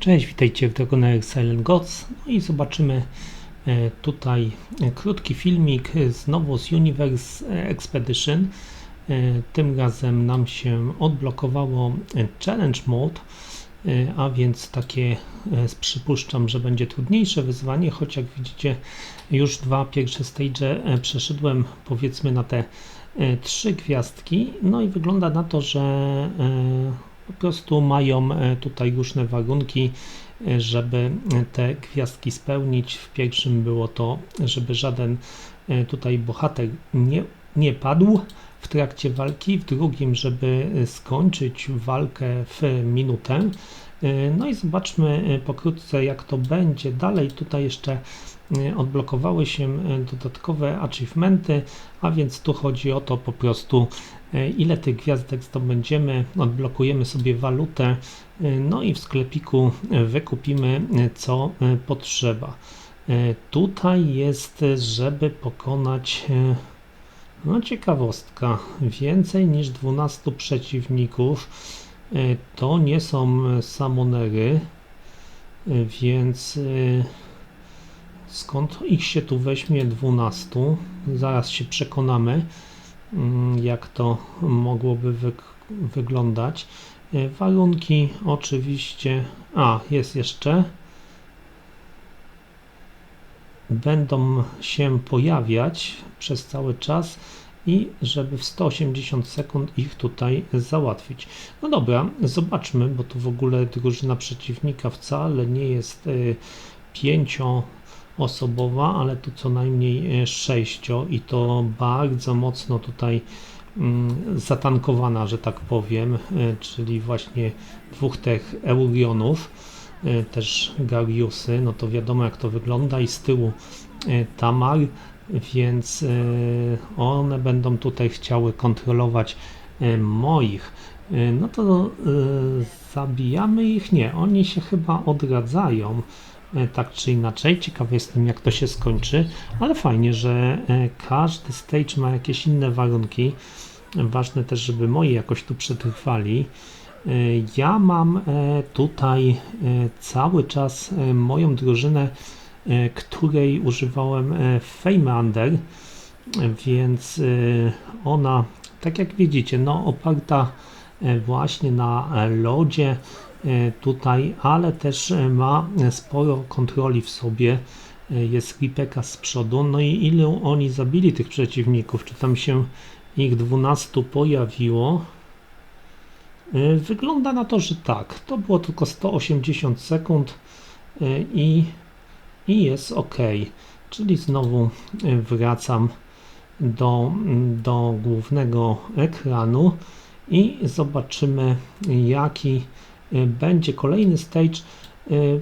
Cześć, witajcie w Dragonair Silent Gods. No i zobaczymy e, tutaj e, krótki filmik znowu z Universe Expedition. E, Tym razem nam się odblokowało e, Challenge Mode, e, a więc takie e, przypuszczam, że będzie trudniejsze wyzwanie, choć jak widzicie już dwa pierwsze stage e, przeszedłem powiedzmy na te e, trzy gwiazdki. No i wygląda na to, że e, po prostu mają e, tutaj różne warunki, e, żeby te gwiazdki spełnić. W pierwszym było to, żeby żaden e, tutaj bohater nie, nie padł w trakcie walki, w drugim, żeby e, skończyć walkę w minutę. E, No i zobaczmy e, pokrótce, jak to będzie dalej. Tutaj jeszcze e, odblokowały się e, dodatkowe achievementy, a więc tu chodzi o to po prostu, e, ile tych gwiazdek zdobędziemy. Odblokujemy sobie walutę, no i w sklepiku wykupimy co potrzeba. Tutaj jest, żeby pokonać. no ciekawostka, więcej niż 12 przeciwników. To nie są samonery, więc skąd ich się tu weźmie 12? Zaraz się przekonamy, mm, jak to mogłoby wyg- wyglądać. E, Warunki oczywiście. A, jest jeszcze. Będą się pojawiać przez cały czas i żeby w 180 sekund ich tutaj załatwić. No dobra, zobaczmy, bo tu w ogóle drużyna przeciwnika wcale nie jest y, pięcioosobowa, ale tu co najmniej y, sześcio i to bardzo mocno tutaj mm, zatankowana, że tak powiem, y, czyli właśnie dwóch tych Eurionów, y, też Gariusy, no to wiadomo jak to wygląda i z tyłu Tamar, więc one będą tutaj chciały kontrolować moich. No to zabijamy ich? Nie, oni się chyba odradzają. Y, Tak czy inaczej, ciekawy jestem jak to się skończy, ale fajnie, że y, każdy stage ma jakieś inne warunki. Ważne też, żeby moi jakoś tu przetrwali. Y, Ja mam e, tutaj e, cały czas e, moją drużynę, e, której używałem e, w Fame Under, e, więc e, ona, tak jak widzicie, no oparta e, właśnie na e, lodzie e, tutaj, ale też e, ma e, sporo kontroli w sobie. E, Jest Ripeka z przodu. No i ilu oni zabili tych przeciwników? Czy tam się ich 12 pojawiło? Wygląda na to, że tak. To było tylko 180 sekund i, i jest ok. Czyli znowu wracam do, do głównego ekranu i zobaczymy, jaki będzie kolejny stage. Y,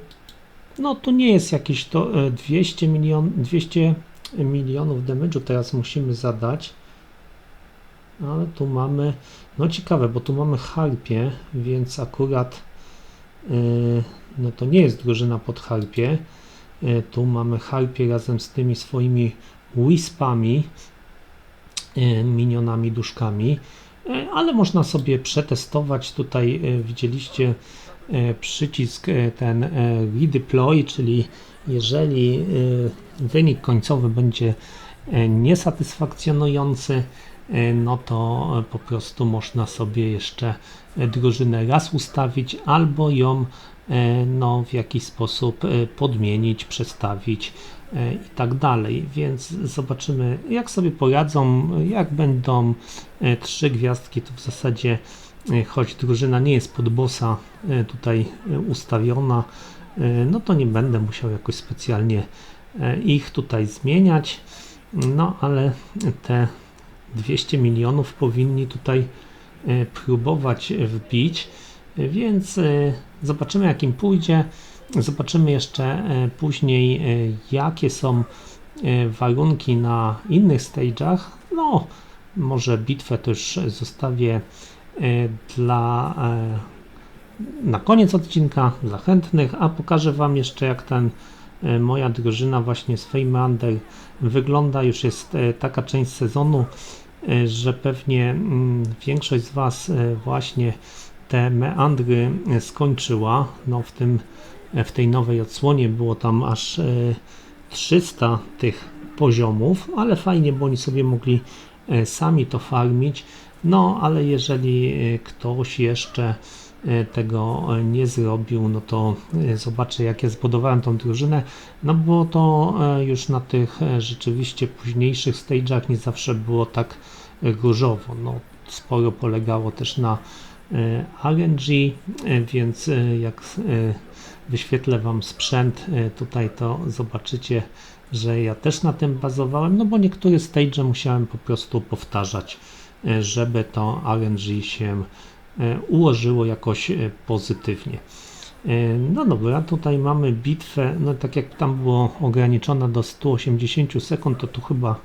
No to nie jest jakieś to y, 200 milion, 200 milionów damage'u teraz musimy zadać. Ale tu mamy, no ciekawe, bo tu mamy harpie, więc akurat no to nie jest drużyna pod harpie. Tu mamy harpie razem z tymi swoimi wispami, minionami, duszkami, ale można sobie przetestować. Tutaj yy, widzieliście yy, przycisk ten redeploy, czyli jeżeli wynik końcowy będzie niesatysfakcjonujący, e, no to e, po prostu można sobie jeszcze e, drużynę raz ustawić albo ją e, no, w jakiś sposób e, podmienić, przestawić e, i tak dalej. Więc zobaczymy, jak sobie poradzą, jak będą e, trzy gwiazdki, to w zasadzie e, choć drużyna nie jest pod bossa e, tutaj e, ustawiona, e, no to nie będę musiał jakoś specjalnie e, ich tutaj zmieniać. No ale te 200 milionów powinni tutaj e, próbować wbić, e, więc e, zobaczymy jak im pójdzie. Zobaczymy jeszcze e, później e, jakie są e, warunki na innych stage'ach. No, może bitwę już zostawię dla na koniec odcinka dla chętnych, a pokażę Wam jeszcze jak ten moja drużyna właśnie z Fame Under wygląda. Już jest taka część sezonu, że pewnie mm, większość z Was właśnie te meandry skończyła. No w, tym, w tej nowej odsłonie było tam aż 300 tych poziomów, ale fajnie, bo oni sobie mogli sami to farmić. No, ale jeżeli ktoś jeszcze tego nie zrobił, no to zobaczę jak ja zbudowałem tą drużynę, no bo to już na tych rzeczywiście późniejszych stage'ach nie zawsze było tak różowo. No, sporo polegało też na RNG, więc jak wyświetlę Wam sprzęt tutaj, to zobaczycie, że ja też na tym bazowałem, no bo niektóre stage musiałem po prostu powtarzać, żeby to RNG się ułożyło jakoś pozytywnie. No dobra, tutaj mamy bitwę, no tak jak tam było ograniczona do 180 sekund, to tu chyba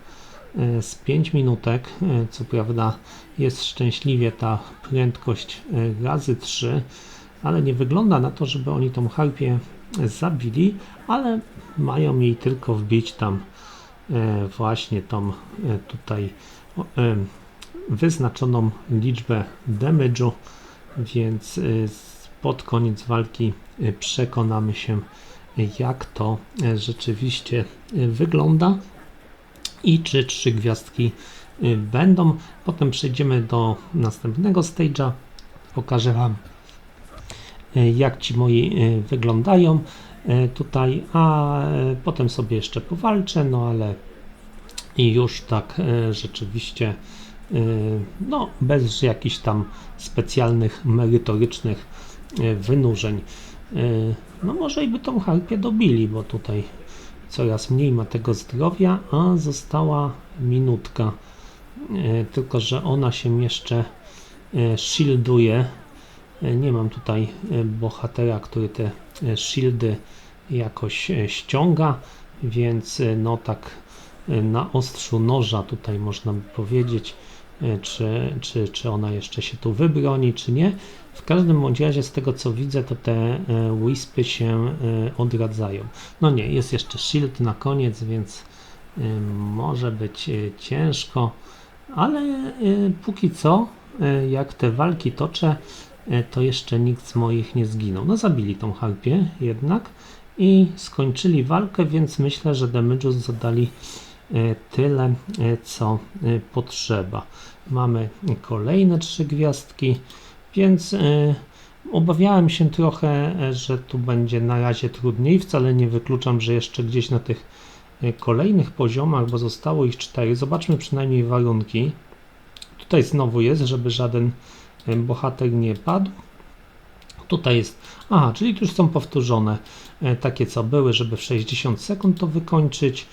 z 5 minutek, co prawda jest szczęśliwie ta prędkość razy 3, ale nie wygląda na to, żeby oni tą harpię zabili, ale mają jej tylko wbić tam właśnie tą tutaj wyznaczoną liczbę damage'u, więc pod koniec walki przekonamy się jak to rzeczywiście wygląda i czy trzy gwiazdki będą. Potem przejdziemy do następnego stage'a. Pokażę Wam jak ci moi wyglądają tutaj, a potem sobie jeszcze powalczę, no ale już tak rzeczywiście no bez jakichś tam specjalnych merytorycznych wynurzeń. No może i by tą harpię dobili, bo tutaj coraz mniej ma tego zdrowia, a została minutka. Tylko, że ona się jeszcze shielduje. Nie mam tutaj bohatera, który te shieldy jakoś ściąga, więc no tak na ostrzu noża tutaj można by powiedzieć, czy, czy, czy ona jeszcze się tu wybroni, czy nie. W każdym bądź razie z tego co widzę, to te wispy się odradzają. No nie, jest jeszcze shield na koniec, więc może być ciężko, ale póki co, jak te walki toczę, to jeszcze nikt z moich nie zginął. No zabili tą harpię jednak i skończyli walkę, więc myślę, że damage'u zadali tyle, co potrzeba. Mamy kolejne trzy gwiazdki, więc obawiałem się trochę, że tu będzie na razie trudniej. Wcale nie wykluczam, że jeszcze gdzieś na tych kolejnych poziomach, bo zostało ich cztery. Zobaczmy przynajmniej warunki. Tutaj znowu jest, żeby żaden bohater nie padł. Tutaj jest, aha, czyli tu już są powtórzone takie co były, żeby w 60 sekund to wykończyć.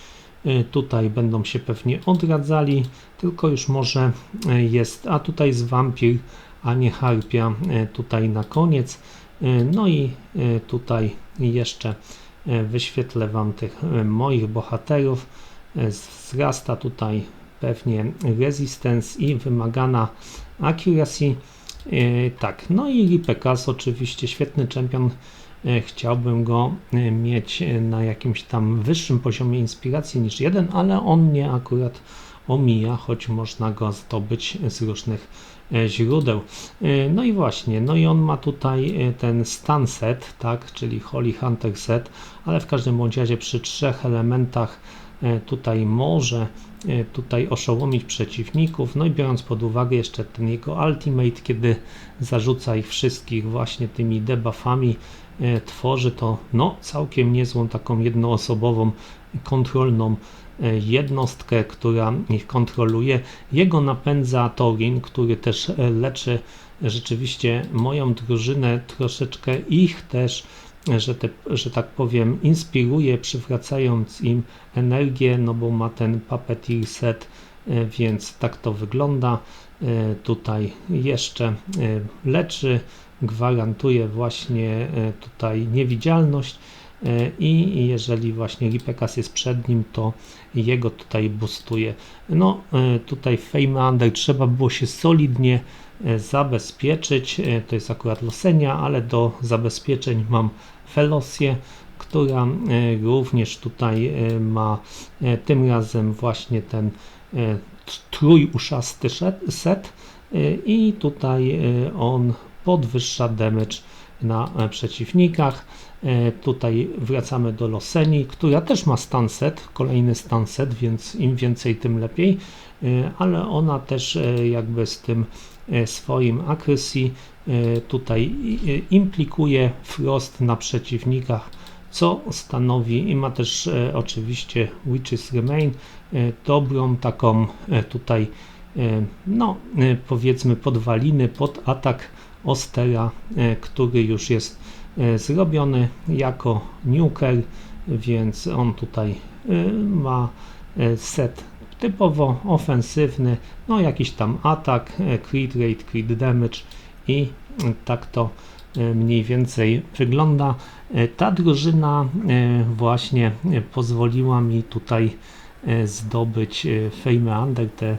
Tutaj będą się pewnie odradzali, tylko już może jest, a tutaj jest wampir, a nie harpia tutaj na koniec. No i tutaj jeszcze wyświetlę Wam tych moich bohaterów. Wzrasta tutaj pewnie resistance i wymagana accuracy. Tak, no i Ripekas oczywiście świetny czempion chciałbym go mieć na jakimś tam wyższym poziomie inspiracji niż jeden, ale on mnie akurat omija, choć można go zdobyć z różnych źródeł. No i właśnie, no i on ma tutaj ten stan set, tak, czyli Holy Hunter set, ale w każdym bądź razie przy trzech elementach tutaj może tutaj oszołomić przeciwników, no i biorąc pod uwagę jeszcze ten jego ultimate, kiedy zarzuca ich wszystkich właśnie tymi debuffami, tworzy to no, całkiem niezłą taką jednoosobową kontrolną jednostkę, która ich kontroluje. Jego napędza Torin, który też leczy rzeczywiście moją drużynę, troszeczkę ich też, że, te, że tak powiem, inspiruje, przywracając im energię, no bo ma ten puppeteer set, więc tak to wygląda. Tutaj jeszcze leczy, gwarantuje właśnie tutaj niewidzialność i jeżeli właśnie Ripekas jest przed nim, to jego tutaj boostuje. No tutaj w Fame Under trzeba było się solidnie zabezpieczyć, to jest akurat Losenia, ale do zabezpieczeń mam Felosję, która również tutaj ma tym razem właśnie ten trójuszasty set i tutaj on podwyższa damage na e, przeciwnikach. E, Tutaj wracamy do Loseni, która też ma stanset, kolejny stanset, więc im więcej, tym lepiej, E, ale ona też jakby z tym swoim e, tutaj implikuje frost na przeciwnikach, co stanowi i ma też oczywiście Witches Remain, dobrą taką tutaj no powiedzmy podwaliny pod atak Ostera, e, który już jest e, zrobiony jako nuker, więc on tutaj e, ma set typowo ofensywny, no jakiś tam atak, crit rate, crit damage i tak to mniej więcej wygląda. Ta drużyna właśnie pozwoliła mi tutaj zdobyć Fame Under, te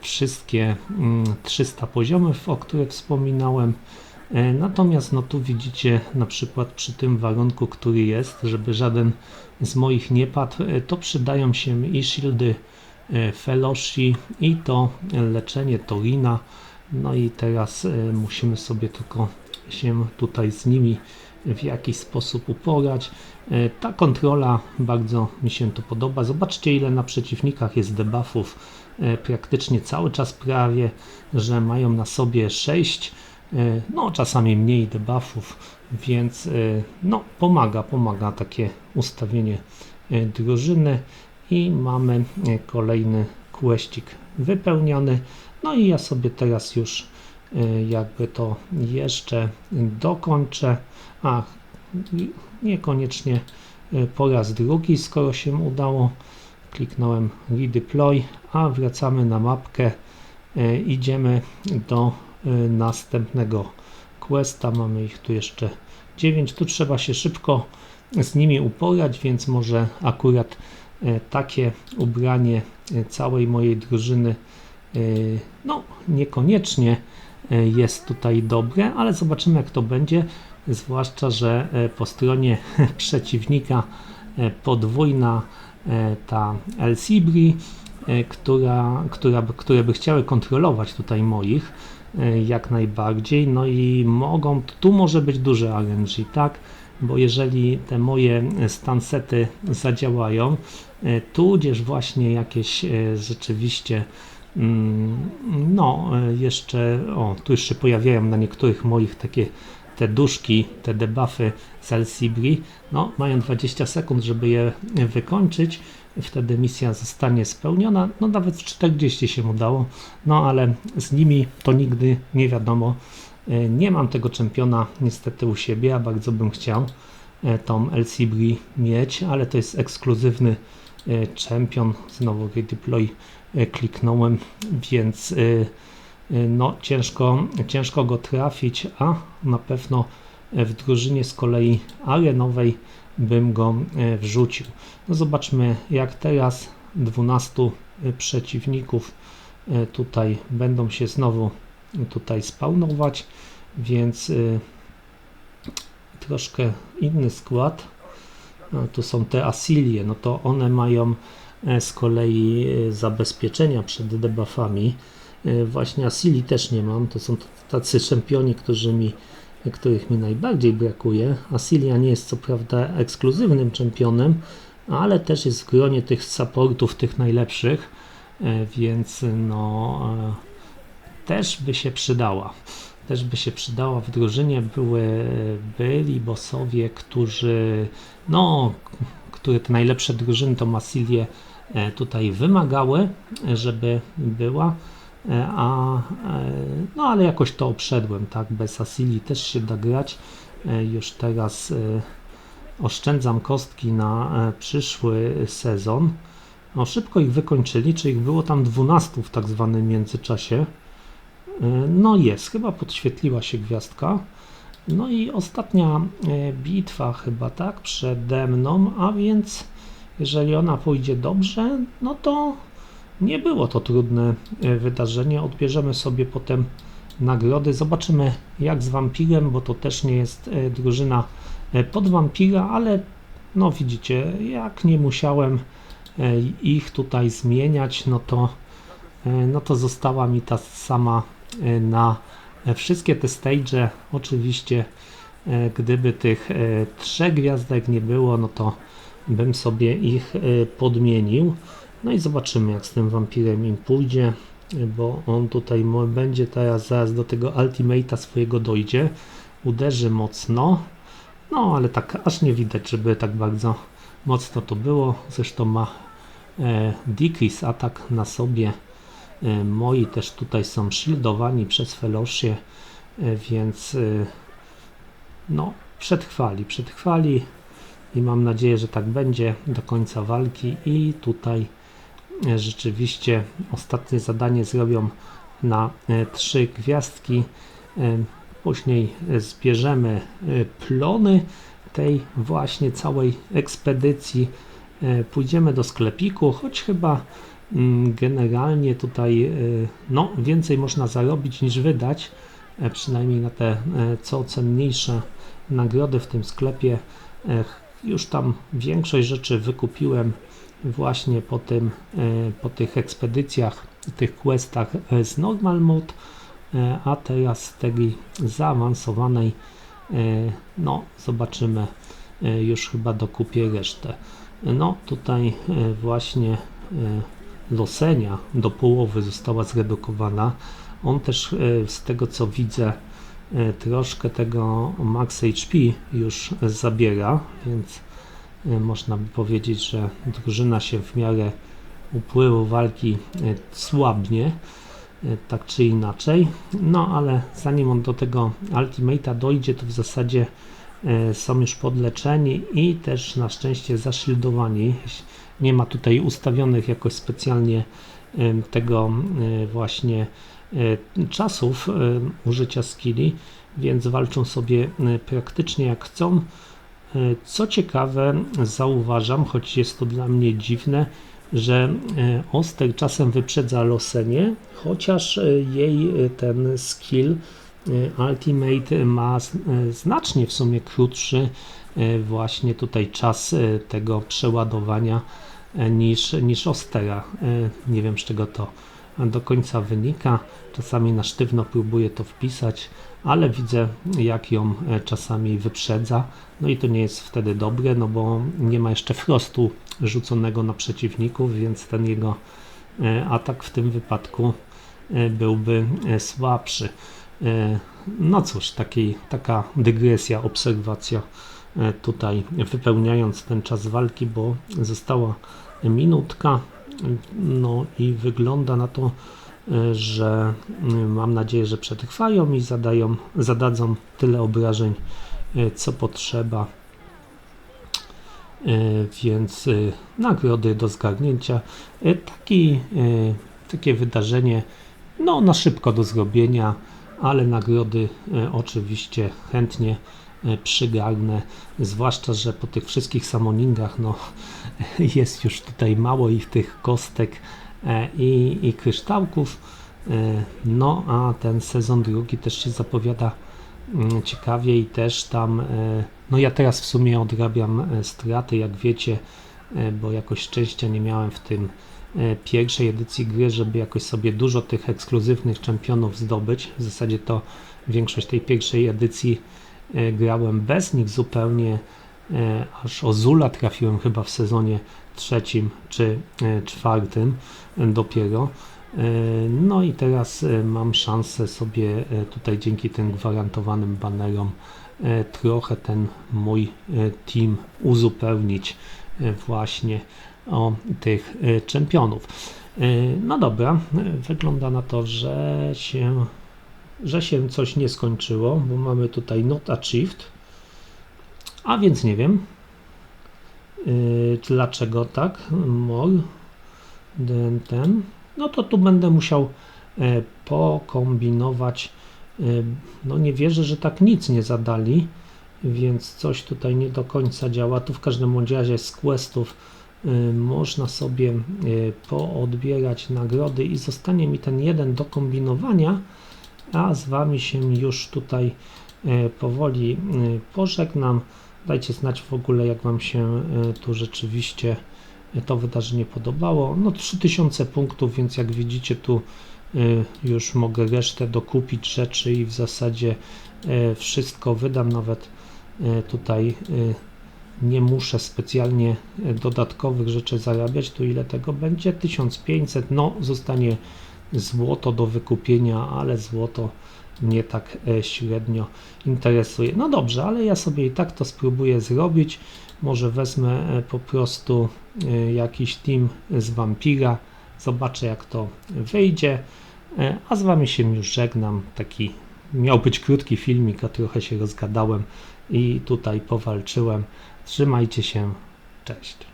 wszystkie mm, 300 poziomów, o które wspominałem. E, Natomiast no tu widzicie na przykład przy tym warunku, który jest, żeby żaden z moich nie padł, e, to przydają się i shieldy e, Feloshi i to leczenie Torina. No i teraz e, musimy sobie tylko się tutaj z nimi w jakiś sposób uporać. E, Ta kontrola bardzo mi się to podoba. Zobaczcie ile na przeciwnikach jest debuffów. E, Praktycznie cały czas prawie, że mają na sobie 6, no czasami mniej debuffów, więc e, no pomaga, pomaga takie ustawienie e, drużyny i mamy e, kolejny questik wypełniony. No i ja sobie teraz już e, jakby to jeszcze dokończę. A niekoniecznie e, po raz drugi, skoro się udało. Kliknąłem redeploy, a wracamy na mapkę. E, Idziemy do e, następnego questa. Mamy ich tu jeszcze 9. Tu trzeba się szybko z nimi uporać, więc może akurat e, takie ubranie całej mojej drużyny no niekoniecznie jest tutaj dobre, ale zobaczymy jak to będzie, zwłaszcza, że po stronie przeciwnika podwójna ta El Sibri, e, która, która, które by chciały kontrolować tutaj moich e, jak najbardziej, no i mogą, tu może być duże RNG, tak? Bo jeżeli te moje stansety zadziałają, e, tudzież właśnie jakieś e, rzeczywiście mm, no e, jeszcze, o tu już się pojawiają na niektórych moich takie te duszki, te debuffy z Elsibri, no mają 20 sekund, żeby je wykończyć, wtedy misja zostanie spełniona, no nawet w 40 się udało, no ale z nimi to nigdy nie wiadomo, E, nie mam tego czempiona niestety u siebie, a bardzo bym chciał e, tą LCB mieć, ale to jest ekskluzywny e, czempion. Znowu redeploy kliknąłem, więc no ciężko, ciężko go trafić, a na pewno e, w drużynie z kolei arenowej bym go e, wrzucił. No zobaczmy jak teraz 12 przeciwników e, tutaj będą się znowu tutaj spawnować, więc troszkę inny skład. Tu są te asilie, no to one mają e, z kolei e, zabezpieczenia przed debuffami. E, Właśnie asili też nie mam, to są tacy czempioni, którzy mi, których mi najbardziej brakuje. Asilia nie jest co prawda ekskluzywnym czempionem, ale też jest w gronie tych supportów, tych najlepszych, e, więc no e, też by się przydała. Też by się przydała w drużynie. Były, byli bossowie, którzy, no, które te najlepsze drużyny to Masilię tutaj wymagały, żeby była. E, A, e, no ale jakoś to obszedłem, tak? Bez Asili też się da grać. E, Już teraz oszczędzam kostki na przyszły sezon. No, szybko ich wykończyli, czy ich było tam 12 w tak zwanym międzyczasie. No jest, chyba podświetliła się gwiazdka. No i ostatnia bitwa chyba tak przede mną, a więc jeżeli ona pójdzie dobrze, no to nie było to trudne e, wydarzenie. Odbierzemy sobie potem nagrody. Zobaczymy jak z wampirem, bo to też nie jest e, drużyna e, pod wampira, ale no widzicie, jak nie musiałem ich tutaj zmieniać, no to, no to została mi ta sama na Wszystkie te stage, oczywiście, gdyby tych trzech gwiazdek nie było, no to bym sobie ich podmienił. No i zobaczymy, jak z tym wampirem im pójdzie, bo on tutaj będzie teraz zaraz do tego ultimate'a swojego dojdzie. Uderzy mocno, no ale tak aż nie widać, żeby tak bardzo mocno to było. Zresztą ma e, decrease atak na sobie. E, moi też tutaj są shieldowani przez Felosie, e, więc e, no przetrwali, przetrwali i mam nadzieję, że tak będzie do końca walki i tutaj rzeczywiście ostatnie zadanie zrobią na e, trzy gwiazdki. E, Później e, zbierzemy e, plony tej właśnie całej ekspedycji. E, Pójdziemy do sklepiku, choć chyba mm, generalnie tutaj e, no, więcej można zarobić niż wydać, e, przynajmniej na te e, co cenniejsze nagrody w tym sklepie. E, Już tam większość rzeczy wykupiłem właśnie po, tym, e, po tych ekspedycjach, tych questach z normal mode, a teraz z tej zaawansowanej e, no zobaczymy e, już chyba dokupię resztę. No tutaj właśnie losenia do połowy została zredukowana. On też z tego co widzę troszkę tego max HP już zabiera, więc można by powiedzieć, że drużyna się w miarę upływu walki e, słabnie, e, tak czy inaczej. No ale zanim on do tego Ultimate'a dojdzie, to w zasadzie są już podleczeni i też na szczęście zashieldowani. Nie ma tutaj ustawionych jakoś specjalnie tego właśnie czasów użycia skilli, więc walczą sobie praktycznie jak chcą. E, Co ciekawe, zauważam, choć jest to dla mnie dziwne, że e, Oster czasem wyprzedza Losenie, chociaż e, jej ten skill Ultimate ma znacznie w sumie krótszy właśnie tutaj czas tego przeładowania niż, niż Ostera. Nie wiem z czego to do końca wynika. Czasami na sztywno próbuję to wpisać, ale widzę jak ją e, czasami wyprzedza. No i to nie jest wtedy dobre, no bo nie ma jeszcze frostu rzuconego na przeciwników, więc ten jego e, atak w tym wypadku e, byłby słabszy. No cóż, takiej, taka dygresja, obserwacja tutaj wypełniając ten czas walki, bo została minutka, no i wygląda na to, e, że mm, mam nadzieję, że przetrwają i zadają, zadadzą tyle obrażeń, e, co potrzeba. E, Więc e, nagrody do zgarnięcia. E, Taki, e, takie wydarzenie no, na szybko do zrobienia, ale nagrody e, oczywiście chętnie e, przygarnę, zwłaszcza, że po tych wszystkich samoningach no, jest już tutaj mało ich tych kostek e, i, i kryształków. E, No a ten sezon drugi też się zapowiada mm, ciekawie i też tam, e, no ja teraz w sumie odrabiam straty, jak wiecie, bo jakoś szczęścia nie miałem w tym pierwszej edycji gry, żeby jakoś sobie dużo tych ekskluzywnych czempionów zdobyć. W zasadzie to większość tej pierwszej edycji grałem bez nich zupełnie, e, aż o Zula trafiłem chyba w sezonie trzecim czy e, czwartym e, dopiero. E, No i teraz e, mam szansę sobie e, tutaj dzięki tym gwarantowanym banerom e, trochę ten mój e, team uzupełnić e, właśnie o tych e, czempionów. E, No dobra, e, wygląda na to, że się, że się coś nie skończyło, bo mamy tutaj not achieved, a więc nie wiem e, dlaczego tak, more than ten, no to tu będę musiał e, pokombinować. E, No nie wierzę, że tak nic nie zadali, więc coś tutaj nie do końca działa. Tu w każdym razie z questów e, można sobie e, poodbierać nagrody i zostanie mi ten jeden do kombinowania, a z Wami się już tutaj e, powoli e, pożegnam. Dajcie znać w ogóle, jak Wam się e, tu rzeczywiście to wydarzenie podobało. No 3000 punktów, więc jak widzicie tu już mogę resztę dokupić rzeczy i w zasadzie wszystko wydam, nawet tutaj nie muszę specjalnie dodatkowych rzeczy zarabiać, tu ile tego będzie? 1500, no zostanie złoto do wykupienia, ale złoto mnie tak e, średnio interesuje. No dobrze, ale ja sobie i tak to spróbuję zrobić. Może wezmę e, po prostu e, jakiś team z Vampira, zobaczę jak to wyjdzie, a z Wami się już żegnam. Taki miał być krótki filmik, a trochę się rozgadałem i tutaj powalczyłem. Trzymajcie się, cześć.